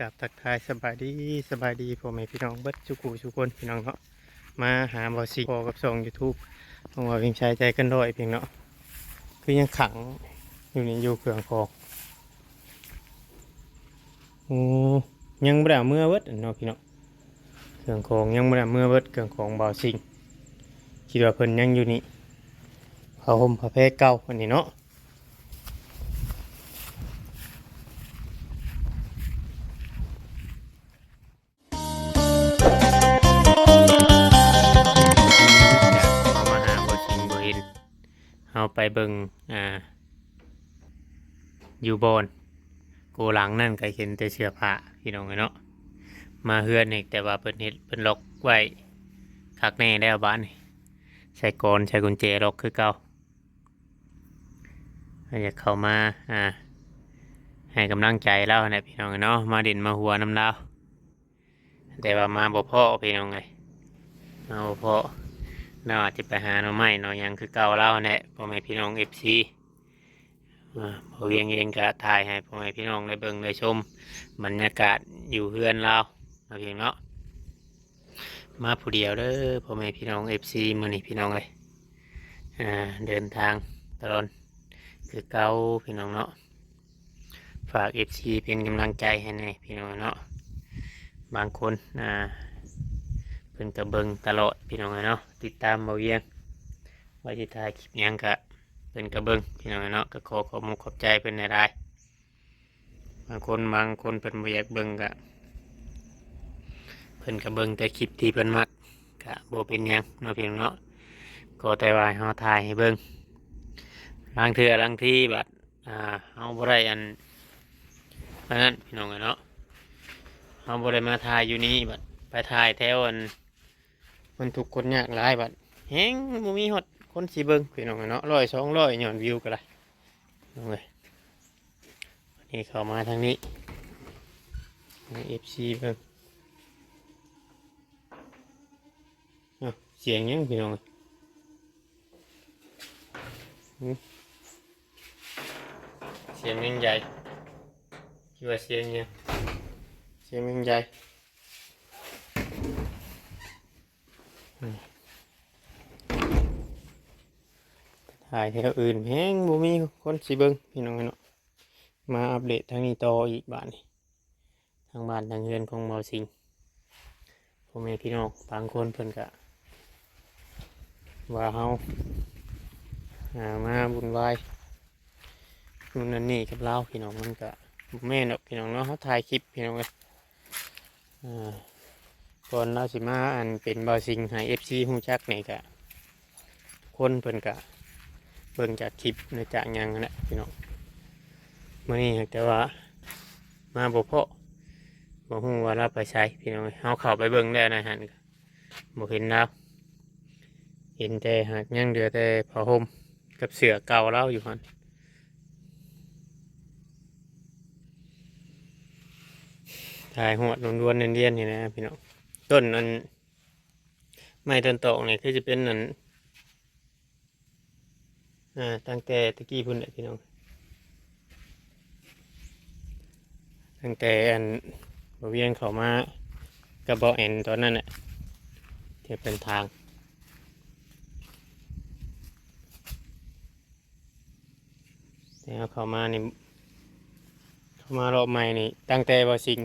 กับทักทายสบายดีสบายดีพ่อแม่พี่น้องเบิดทุกคู่ทุกคนพี่น้องเนาะมาหาบอสิพอกับส่งยูทูบของว่าเพียงใช้ใจกันด้อยเพียงเนาะคือยังขังอยู่ในอยู่เครื่องคองโอ้ยังบ่ได้เมื่อเบิดเนาะพี่น้องเครื่องคองยังบ่ได้เมื่อเบิดเครื่องของบอสิงคิดว่าเพิ่นยังอยู่นี่ผ้าห่มผ้าแพรเก่าอันนี้เนาะ เอาไปเบิ่งอ่า อยู่บอนโกหลังนั่นก็เห็นแต่เสื้อผ้าพี่น้องเอ้ยเนาะ มาเฮือนนี่แต่ว่าเพิ่นเฮ็ดเพิ่นล็อกไว้คักแน่แล้บ้านนี่ใส่กรใส่กุญแจล็อกคือเก่าถ้าอยากเข้ามาอ่าให้กำลังใจเราเนี่ยพี่น้องเนาะมาดินมาหัวน้ำเราแต่ว่ามาบ่พ่อพี่น้องเอ้ยมาบ่พอ เราอาจจะไปหาหน่อไม้หน่อยังคือเก่าเล่าเนี่ยพ่อแม่พี่น้องเอฟซีพอเวียงเองก็ถ่ายให้พ่อแม่พี่น้องได้เบิ่งได้ชมบรรยากาศอยู่เฮือนเรามาเพียงเนาะมาผู้เดียวเด้อพ่อแม่พี่น้องเอฟซีมือนี้พี่น้องเลยเดินทางตลอดคือเก่าพี่น้องเนาะฝากเอฟซีเป็นกำลังใจให้ในพี่น้องเนาะบางคนอ่า พิ่นก็เบิงตลอดพี่น้องเนาะติดตามเบาเวียงว่าสิถ่ายคลิปยังก็เพิ่นก็เบิงพี่น้องเนาะก็ขอขอบมุขอบใจเพิ่นในรายบางคนบางคนเพิ่นบ่อยากเบิงก็เพิ่นก็เบิงแต่คลิปที่เพิ่นมักก็บ่เป็นยังเนาะพี่น้องเนาะก็แต่ว่าเฮาถ่ายให้เบิงบางเทื่อบางที่บัดอ่าเฮาบ่ได้อันอันนั้นพี่น้องเนาะเฮาบ่ได้มาถ่ายอยู่นี่บัดไปถ่ายแถวอัน มันถูกคนยากหลายบัดแฮงบ่มีฮอดคนสิเบิ่งพี่น้องเนาะร้อยสองร้อยย้อนวิวก็ได้น้องเอ้ยวันนี้เข้ามาทางนี้ใน FC เบิ่งเอ้าเสียงหยังพี่น้องเอ้ยหืมเสียงยังใหญ่คิดว่าเสียงหยังเสียงยังใหญ่ ถ่ายแถวอื่นแฮงบ่มีคนสิเบิงพี่น้องเนาะมาอัปเดตทางนี้ต่ออีกบ้านนี่ทางบ้านทางเรือนของเบาสิงพ่อแม่พี่น้องบางคนเพิ่นก็ว่าเฮาหามาบุญวายนู่นนั่นนี่กับเราพี่น้องมันก็บ่แม่นดอกพี่น้องเนาะเฮาถ่ายคลิปพี่น้องเอ้ยอ่า ก่อนเราสิมาอันเป็นบาสิงให้ FC ฮู้จักนี่ก็คนเพิ่นก็เบิ่งจากคลิปหรือจากยังนั่นแหละพี่น้องมื่อนี้แต่ว่ามาบ่พอบ่ฮู้ว่าเราไปใช้พี่น้องเฮาเข้าไปเบิ่งแล้วนะฮะบ่เห็นแล้วเห็นแต่หากยังเหลือแต่ผ้าห่มกับเสือเก่าเราอยู่หั่นถ่ายหวดล้วนๆเนียนๆนี่นะพี่น้อง ต้นนั้นไม้ต้นตอกนี่คือจะเป็นนั่นอ่าตั้งแต่ตะกี้พุ่นแหละพี่น้องตั้งแต่อันบเวียนเขามากระบอกแอนตอนนั้นแหละที่เป็นทางแล้วเขามานี่เขามารอบใหม่นี่ ตั้งแต่บอสิง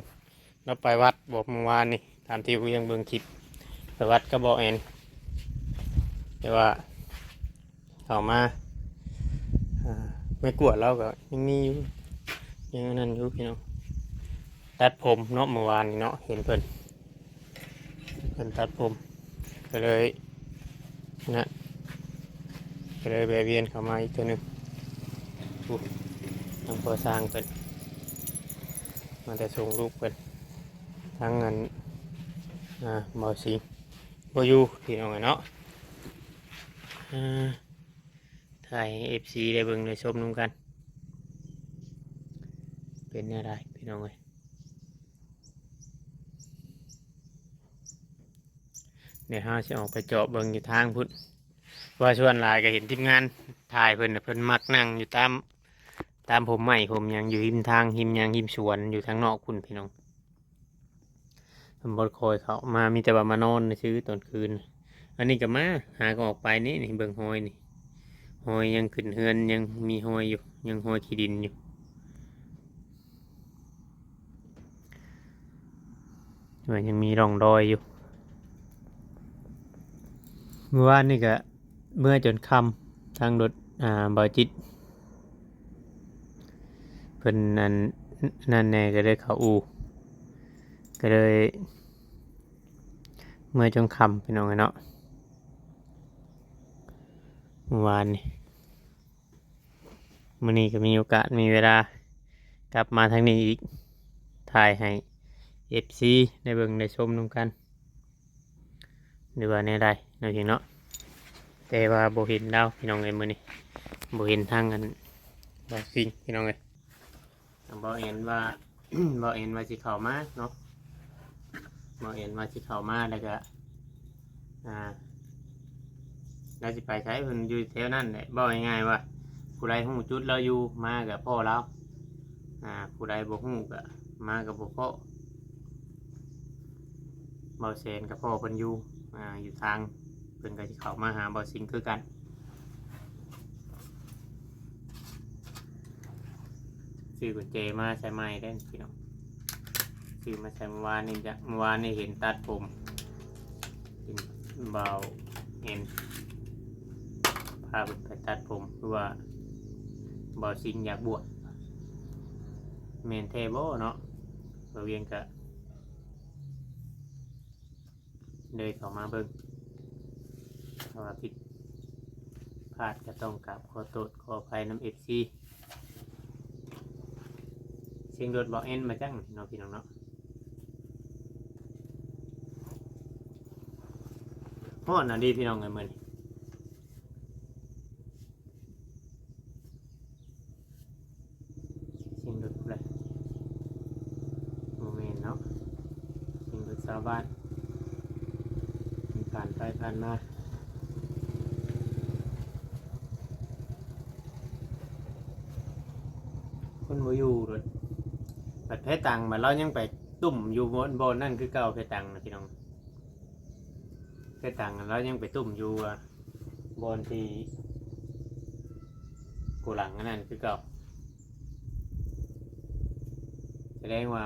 เราไปวัดบอกเมื่อวานนี่ ตามที่เวียงเบิ่งคลิปไปวัสดกระบอกแอนแต่ว่าเขามาไม่กลัวเราก็ยังมีอยู่ยังนนั่นอยู่พี่น้องตัดผมเนาะเมื่อวานนี้เนาะเห็นเพิ่นเพิ่นตัดผมก็เลยนะก็เลยแวะเวียนเข้ามาอีกตัวหนึ่งอู้ทางพอสร้างเพิ่นมาแต่ส่งลูกเพิ่นทั้งเงิน อ่าบอสิงบอยู่พี่น้องเนาะอ่าถ่ายเอฟซีได้เบิ่งได้ชมนุ่มกัน เป็นอะไรพี่น้องเอ้ยเดี๋ยวเราจะออกไปเจาะเบิ่งอยู่ทางพุ่นว่าชวนหลายก็เห็นทีมงานถ่ายเพิ่นน่ะเพิ่นมักนั่งอยู่ตามตามผมใหม่ผมยังอยู่หิมทางหิมยังหิมสวนอยู่ทางนอกคุณพี่น้อง บดคอยเขามามีแต่ว่ามานอนซื้อตอนคืน อันนี้ก็มาหาก็ออกไปนี่นี่เบิ่งหอยนี่หอยยังขึ้นเฮือนยังมีหอยอยู่ ยังหอยขี้ดินอยู่มันยังมีร่องรอยอยู่ เมื่อวานนี่ก็เมื่อจนค่ำทางรถอ่าบอจิตเพิ่นนั่นนั่นแน่ก็เลยเขาอู ก็เลยเมื่อจนคำพี่น้องเนาะเมื่อวานนี่มื้อนี้ก็มีโอกาสมีเวลากลับมาทางนี้อีกถ่ายให้ FC ได้เบิ่งได้ชมนำกันหรือว่าในใดนาะพี่เนาะแต่ว่าบ่เห็นดาวพี่น้องเอ้ยมื้อนี้บ่เห็นทางกันบ่สิ่งพี่น้องเอ้ยบ่เห็นว่าบ่เห็นว่าสิเข้ามาเนาะ บ่เห็นว่าสิเขามาแล้วก็อ่าเราสิไปใช้เพิ่นอยู่แถวนั้นแหละบ่ง่ายๆว่าผู้ใดฮู้จุดเราอยู่มากับพ่อเราอ่าผู้ใดบ่ฮู้ก็มากับบ่พ่อเบาเซนกับพ่อเพิ่นอยู่อ่าอยู่ทางเพิ่นก็สิเข้ามาหาเบาสิงคือกันซื้อกุญแจมาใช้ไม้ได้พี่น้อง ซื้อมาใช้เมื่อวานนี่จะเมื่อวานนี่เห็นตัดผมเห็นเบาเห็นพาไปตัดผมคือว่าเบาสิงอยากบวชเมนเทโบเนาะเราเวียงกะเลยเข้ามาเบิ่งถ้าว่าผิดพลาดก็ต้องกราบขอโทษขออภัยน้ำเอฟซีเสียงรถบอกเอ็นมาจังเนาะพี่น้องเนาะ ฮอดน่ะดีพี่น้องเอ้ยมื้อนี้เสียงรถเลยโมเมนเนาะสียงรถชาวบ้านผ่านไปผ่านมาคนบ่อยู่รถบัดเพตังบัดเรายังไปตุ่มอยู่บนบนนั่นคือเก่าเพตังนะพี่น้อง เพตังเรายังไปตุ่มอยู่อะบนที่กูหลังอันนั่นคือเก่าแสดงว่า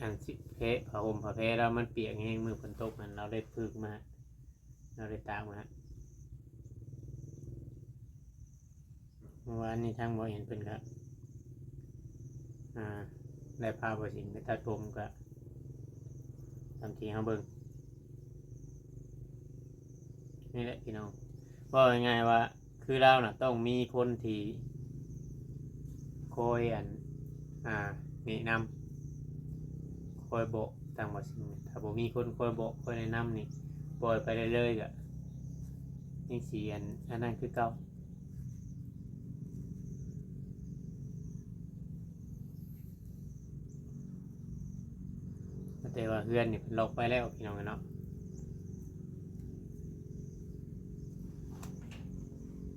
อันสิเพผ้าห่มผ้าเพแล้วมันเปียกแห้งมือฝนตกมันเราได้พึกมาเราได้ตามมาเมื่อวานนี้ทางบ่เห็นเพิ่นก็อ่าได้พาบ่สิงไปตัดผมก็ทำทีเฮาเบิ่ง นี่แหละพี่น้องว่าง่ายๆว่า คือเราน่ะ ต้องมีคนที่คอยอันอ่าแนะนำคอยบอกทางบ่สิงถ้าบ่มีคนคอยบอกคอยแนะนำนี่ปล่อยไปเรื่อยๆก็ยังเสียนอันนั้นคือเก่าแต่ว่าเฮือนนี่เป็นล็อกไปแล้วพี่น้องเนาะ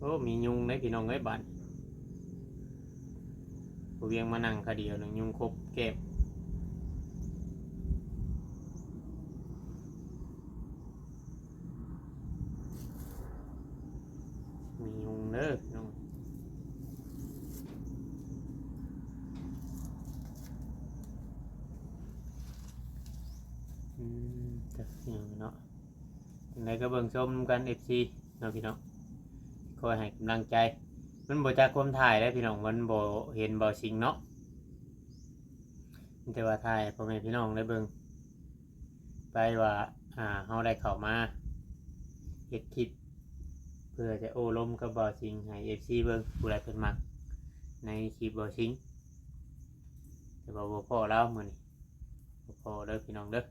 โอ้มียุงเลยพี่น้องเอ้บ้านผู้เวียงมานั่งคาเดียวหนึ่งยุงครบเก็บมียุงเด้อน้องอืมจะย่างเนาะยังไงก็เบิ่งชมกัน FC เนาะพี่น้อง คอยให้กำลังใจ มันบ่จากความถ่ายได้พี่น้องมันบ่เห็นบ่สิงเนาะมันแต่ว่าถ่ายพ่อแม่พี่น้องได้เบิ่งไปว่าอ่าเฮาได้เข้ามาเฮ็ดคลิปเพื่อจะโอ้ล้มกับบอชิงให้เอฟซีเบิ้งผู้ใดเพิ่นมัก ในคลิปบอชิงแต่ว่าบ่พอแล้วมื้อนี้บ่พอเด้อพี่น้องเด้อ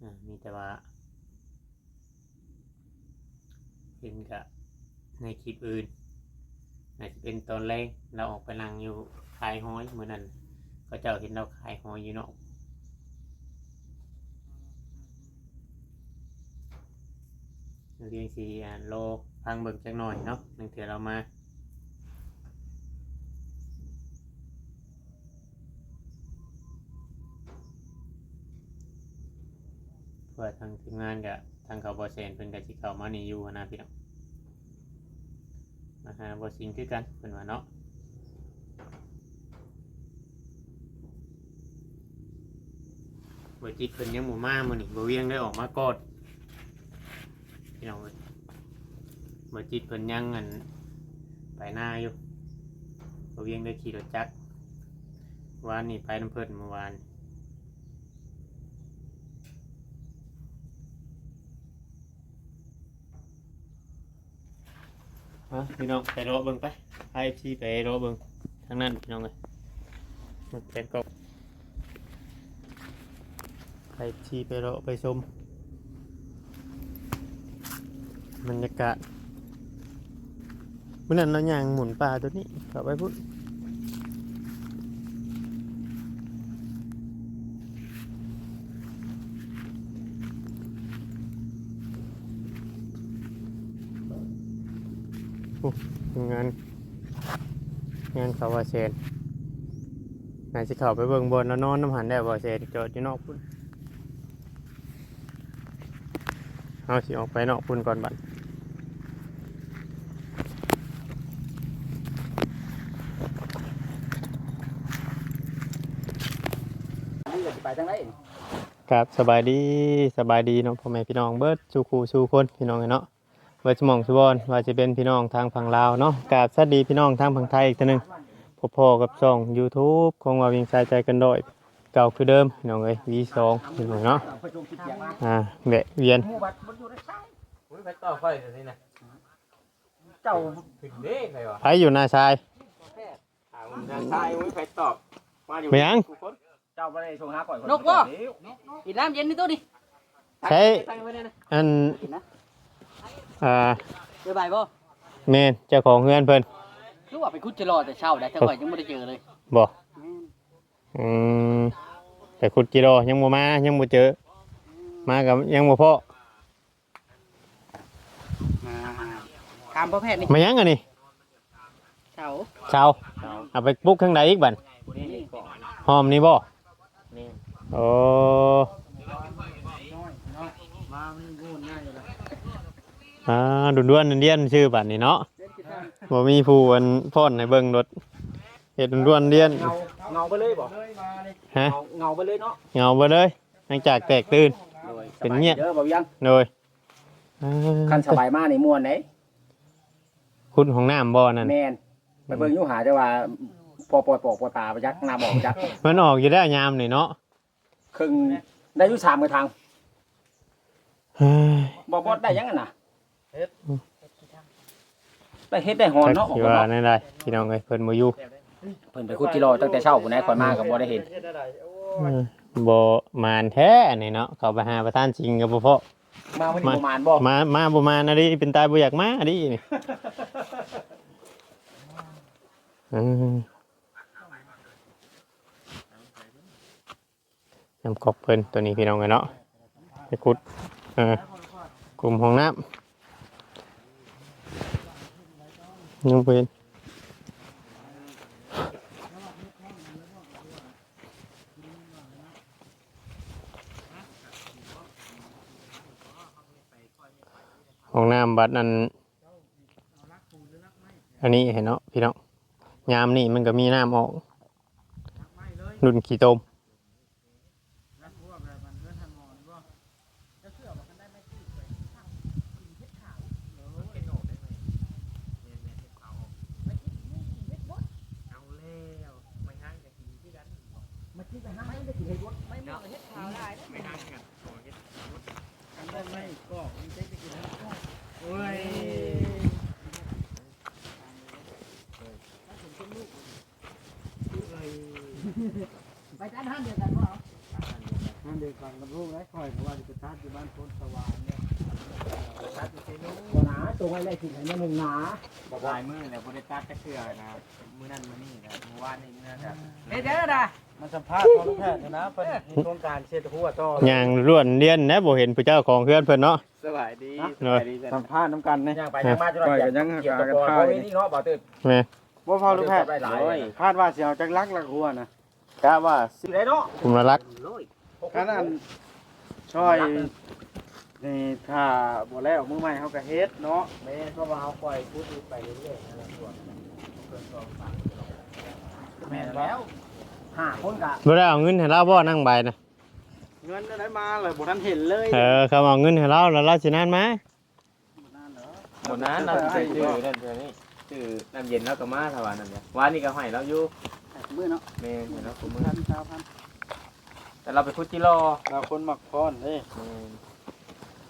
อ่ามีแต่ว่าเห็นกะ ในคลิปอื่นอาจจะเป็นตอนแรกเราออกไปนั่งอยู่ขายห้อยเหมือนนั้นก็เจ้าเห็นเราขายห้อยอยู่เนาะเรียงสีอ่านโลพังเบิ่งจักหน่อยเนาะหนึ่งเถื่อเรามาอพื่อทางทีมงานกับทางเขาบอเซนเพิ่นก็สิเขามานี่อยู่นะพี่น้อง หาบอสิงคือกันเพิ่นว่าเนาะบ่จิตเพิ่นยังบ่มามื้อนี้บ่เวียงได้ออกมากอดพี่น้องเอ้ยบ่จิตเพิ่นยังอันไปหน้าอยู่บ่เวียงได้ขี่รถจักรวานนี่ไปน้ำเพิ่นเมื่อวาน ฮะพี่น้องไปรอเบิ่งไปไอพีไปรอเบิ่งทางนั้นพี่น้องเลยมันเป็นกบไอพีไปรอไปชมบรรยากาศเมื่อนั้นเราย่างหมุนปลาตัวนี้กลับไปพุ่น งาน งานเขาว่าเชนนายสิเข้าไปเบิ่งบนแล้วนอนน้ำหันได้บ่เชนจอดอยู่นอกพุ่นเอาสิออกไปนอกพุ่นก่อนบัดนี่จะไปทางไหนครับสบายดีสบายดีเนาะพ่อแม่พี่น้องเบิดสู่ครูสู่คนพี่น้องเนาะ เบิดสมองสุบอนว่าจะเป็นพี่น้องทางฝั่งลาวเนาะกราบสวัสดีพี่น้องทางฝั่งไทยอีกทีหนึงพบพอกับช่อง YouTube ของว่าวิ่งสายใจกันโดยเก่าคือเดิมพี่น้องเอ้ย V2 พี่น้องเนาะไปชมคิดเสียงมาอ่าแวะเวียนหมู่บัดมันอยู่ในซ้ายอุ้ยไปต่อไฟเดี๋ยวนี้นะเจ้าถึงเด้ใครวะไปอยู่หน้าชายถามทางซ้ายอุ้ยไปตอบมาอยู่ไม่ยังทุกคนเจ้าบ่ได้ชงหาก่อนนกบ่กินน้ำเย็นนี่ตัวดิใช้ตั้งไว้เลยนะอันกินนะ อ่าเดี๋ยวบ่ายบ่แม่นเจ้าของเฮือนเพิ่นรู้ว่าไปคุดจะรอแต่เช้าได้แต่ว่ายังไม่ได้เจอเลยบ่อืมแต่ขุดจิโรยังบ่มายังบ่เจอ มากับยังบ่พอถามพ่อแพทย์นี่มายังอันนี้เช้าชาวเอาไปปลูกข้างใดอีกบัดนี่นี่หอมนี่บ่โอ้ มามันงูง่ายเลยนะ อ่าดุนด้วนๆเดียนๆชื่อบัดนี้เนาะบ่มีผู้อันพ่อนให้เบิ่งรถเฮ็ดดุนด้วนๆเดียนเงาเงาไปเลยบ่ฮะเงาเงาไปเลยเนาะเงาบ่เลยหลังจากแตกตื่น เป็นเงียบเด้อบ่ยังเลยอ่าคันสบายมานี่ม่วนไหนคุณของน้ำบ่นั่นแม่นไปเบิ่งอยู่หาแต่ว่าพอปล่อยปอกปล่อยปลาไปยักน้ำออกยักมันออกอยู่ได้วยามนี่เนาะครึ่งได้อยู่3กระทางเฮ้ยบ่บ่ได้ยังอะน่ะ ได้เฮ็ดได้หอนจักเนาะบอกสิว่าว่าเนาะแนั่นได้พี่น้องเอ้ยเพิ่นบ่อยู่เพิ่นไปคุดกิโลตั้งแต่เช้าพุ่นนะข่อยมาก็บ่ได้เห็นเออบ่มานแท้อันนี่เนาะเขาไปหาประธานจริงกับบ่พอมาวันนี้ประมาณบ่มามาบ่มานะดิเป็นตายบ่อยากมาดินี่เออน้ำกอกเพิ่นตัวนี้พี่น้องเอ้ยเนาะไปขุดเออกลุ่มห้องน้ำ ยังเป็นห้องน้ำบัดนั้นอันนี้เห็นเนาะพี่น้องยามนี่มันก็มีน้ำออกรุ่นขี้ตม ไปจ้านห้านเดียวกันพ่อ นั่นเด็กก่อนกับลูกนะข่อยเพราะว่าจะไปทัดอยู่บ้านโพนสว่างเนี่ยหนาตัวไว้ได้สิ่งไหนมันหนึ่งหนาบอกลายมือเนี่ยบริการจะเชื่อนะมือนั่นมือนี่นะมือวานนี่มือนั่นจะเฮ้ยเดี๋ยวนะมันสัมภาษณ์ของลูกแพทย์นะเพิ่นมีโครงการเช็ดหัวต่อย่างล้วนเลียนนะบ่เห็นผู้เจ้าของเพื่อนเพิ่นเนาะสบายดีเนอะสัมภาษณ์น้ำกันนี่ยังไปยังมาจนเราเกี่ยวกับกอนเพราะนี่เนาะบ่ตื่นแม่บ่พอลูกแพทย์ได้หลายคาดว่าสิเอาจักลักลักหัวนะกะว่าสิได้เนาะคุมละลั กขนาดช่วยนี่ถ้าบ่แล้วมือใหม่เฮาก็เฮ็ดเนาะแม่ก็ว่าเขาปล่อยพูดไปเรื่อยๆนะส่วนเกินสองสามแม่นแล้วห้าคนกะบ่ได้เอาเงินให้เราบ่นั่งใบนะเงินได้มาเลยบ่ทันเห็นเลยเออเขาเอาเงินให้เราแล้วเราสินั่นมานั่นเหรอหมดนั้นเราจะชื่อนั่นเดี๋ยวนี้ชื่อน้ำเย็นแล้วก็มาถวานั่นเนี่ยวันนี้ก็ให้เราอยู่มือเนาะแม่เห็นแล้วผมมือพันชาวพัน แต่เราไปพุทธิโลเราคนมักพรเด้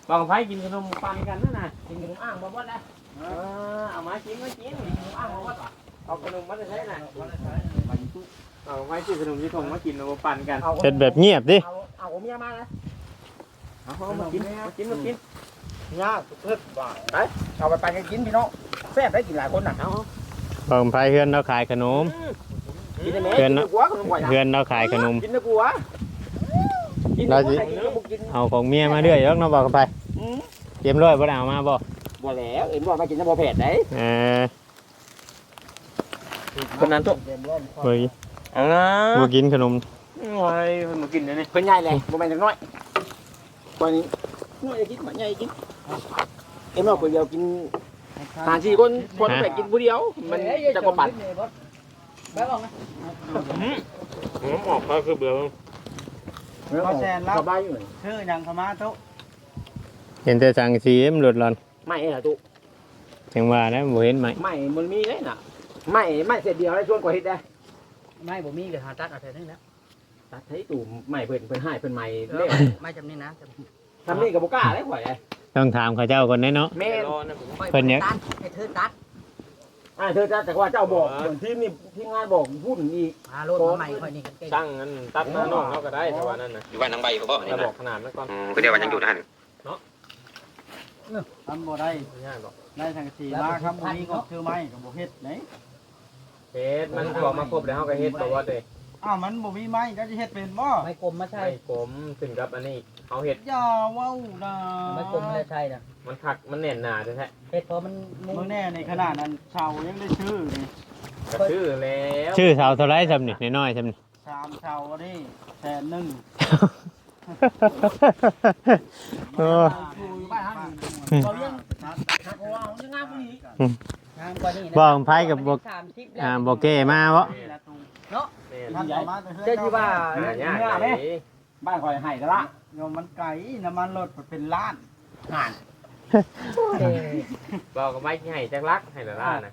บางไพ่กินขนมปันกันนั่นน่ะกินขนมอ่างบ่บ่ได้เออเอามากินมากินกินขนมอ้างมาวัดเอาขนมมาได้ใช้น่ะเอาไว้ซื้อขนมยี่ทงมากินมาปั่นกันเอาเฮ็ดแบบเงียบดิเอาเอาเมียมานะเอามากินมากินมากินยากเพิ่นบ่ายเอาไปไปกันกินพี่น้องแซ่บได้กินหลายคนน่ะเอาบางไผเฮือนเราขายขนมกินได้ไหมเพื่อนกินเนอะกัวขนมหวานเฮือนเราขายขนมกินนะกัวกิน เราสิกินแล้วบุกินเอาของเมียมาเรื่อยแล้วเนาะบอกกันไปเตรียมร้อยบ่ได้เอามาบ่บ่แล้วเอ็นบอกมากินน้ำบ่เผ็ดได้เออคนนั้นตุ๊เฮ้ยเอาละบ่กินขนมโอ้ยเพิ่นมากินเดี๋ยวนี้เพิ่นใหญ่เลยบ่แม่นจักน้อยกว่านี้น้อยจะกินบ่ใหญ่กินเอ็มเอาคนเดียวกินหาสี่คนคนไปกินผู้เดียว มันจะกว่าปั่นไปบอกนะผมออกก็คือเบื่อ เขาแซนรับสบายอยู่ชื่อหยังเข้ามาตุเห็นแต่สังสีมันหลุดหลอนไม่เหรอตุ๊จังว่าแล้วบ่เห็นไหมไม่มันมีเลยน่ะไม่ไม่เสร็จเดียวได้ชวนกว่าเฮ็ดได้ไม่บ่มีก็หาตัดเอาแท้นึงแล้วตัดให้ตู่ไม่เพิ่นเพิ่นให้เพิ่นใหม่เด้ไม่จำนี่นะทำนี่ก็บ่กล้าได้ข่อยต้องถามเขาเจ้าก่อนแน่เนาะแม่นเพิ่นเนี่ยตัดให้เธอตัด อ่าเธอจะแต่ว่าเจ้าบอกเหมือนทีมนี่ทีมงานบอกพูดอีกหาโลดมาใหม่ค่อยนี่กันเก่งช่างนั้นตัดหน้าน้องเราก็ได้แต่ว่านั่นน่ะอยู่บ้านนางใบเขาบอกนี่เรานะบอกขนาดนั้นก่อนอืมคือเดียววันยังอยู่ท่านทำบ่ได้ไม่ยากหรอกได้ทางสีมาครับบ่มีก็ชื่อไม้ก็บ่เฮ็ดไหนเฮ็ดมันบอกมาครบแล้วเฮาก็เฮ็ดบ่ว่าเด้อ้าวมันบ่มีไม้ก็จะเฮ็ดเป็นบ่ไม่กลมมาใช่ไม่กลมถึงกับอันนี้ เอาเฮ็ดอย่าเว้านะไม่กลมไม่ใช่นะมันคักมันแน่นหนาแท้เฮ็ดพอมันมื้อแน่ในขนาดนั้นชาวยังได้ชื่อนี่ๆก็ชื่อแล้วชื่อสาวเท่าไรซำนี่น้อยๆซำนี่สามชาวนี่แสนหนึ่งโอ้อยู่บ้านเฮาเราเลี้ยงหักหัวเอายังงามกว่านี้งามกว่านี้นะบ่ของไผกับบ่ สามสิบแล้วอ่าบ่เก้มาบ่แม่นท่านเอามาแต่เฮือนเจ้าที่ว่าเหายากไหม บ้านข่อยให้ซะละโยมมันไก่น้ำมันรถเป็นล้านเอ้ยบอกกับไว้ที่ให้จักรักให้ละล่านะ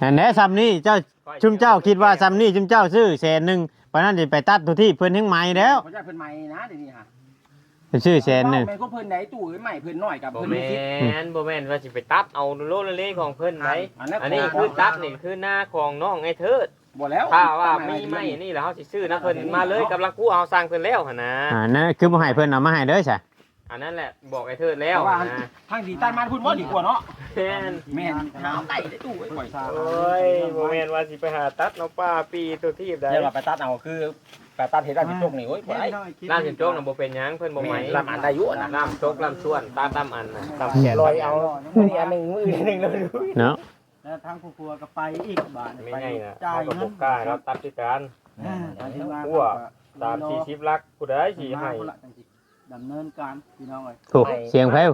อันแหน่ซ้ำนี่เจ้าชุมเจ้าคิดว่าซ้ำนี่ชุมเจ้าซื้อแสนหนึงปานนั้นสิไปตัดทุกที่เพิ่นทั้งใหม่แล้วเขาจะเพิ่นใหม่นะเดี๋ยวนี้ฮะชื่อแสนหนึงแม่นก็เพิ่นไหนตู้ใหม่เพิ่นน้อยกับบ่เพิ่นแมมีสิทธิ์่นบ่แม่นว่าสิไปตัดเอาโลละเล่ของเพิ่นไหนอันนั้นอันนี้ของคือตัดนี่คือหน้าของน้องไอ้เทิด บ่แล้วถ้าว่ามีไม่นี่แล้วเฮาสิซื้อนะเพิ่นมาเลยกำลังกู้เอาสร้างเพิ่นแล้วหั่นนะอ่านั่นคือบ่ให้เพิ่นเอามาให้เด้อจ้ะอันนั้นแหละบอกไอ้เทิดแล้วว่านะทางดีตันมาพุ่นบ่ดีกว่าเนาะแม่นแม่นน้ำไต่ได้ตู้ไว้ก่อยโอ้ยบ่แม่นว่าสิไปหาตัดน้องป้าปีตัวทีบได้เดี๋ยวเราไปตัดเอาคือไปตัดเฮ็ดร้านสิจกนี่โอ้ยบ่ได้ร้านสิโจกน่ะบ่เป็นหยังเพิ่นบ่ไหมแม่นลำอันได้อยู่นะน้ำโจกน้ำส่วนตาตามอันน่ะตามแขนลอยเอามืออันหนึงมืออันหนึงเลยเนาะ แล้วทางครัวก็ไปอีกบาทไม่ไปใช่นะจ่าเฮายก็เงิบ่นกล้าเนาะตัดที่กันอ่าไปที่ว่าคั่วตาม40ลักผู้ใดสิให้ดำเนินการพี่น้องเอ้ยถูกเสียงแผ่ว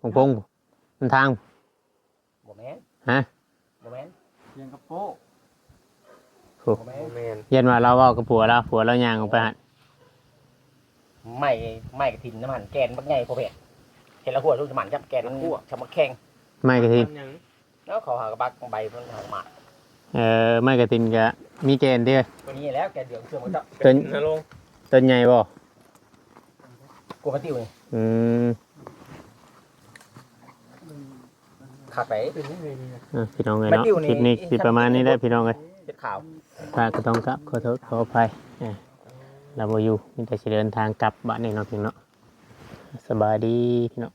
พงพงมันทาง บ่แม่นฮะ บ่แม่นเสียงกระโป๊ะบ่แม่บ่นแม่นเย็นว่าเราเว้ากับผัวเราผัวเราย่างออกไปหั่นไม่ไม่กระถินน้ำมันแกนบักใหญ่พอเผ็ดเห็นแล้วหัวลูกน้ำมันจับแกนมันหัวชะมักแข็งไม่กระทินทำหยัง แล้วเขาหากระบักใบเพิ่นหากระหมากเอ่อไม่กระทินก็มีเกณฑ์เด้อตัวนี้แล้วแกนเหลืองเชื่อมมันจับต้นนะลงต้นใหญ่บ่กลัวกระติ้วนี่อืมขาดไปอะพี่น้องเอ้ยเนาะคลิปนี้สิประมาณนี้แหละพี่น้องเอ้ยเจ็ดขาวถ้าก็ต้องกลับขอโทษขออภัยอะเราบ่อยู่มีแต่สิเดินทางกลับบ้านนี่เนาะพี่น้องสบายดีพี่น้อง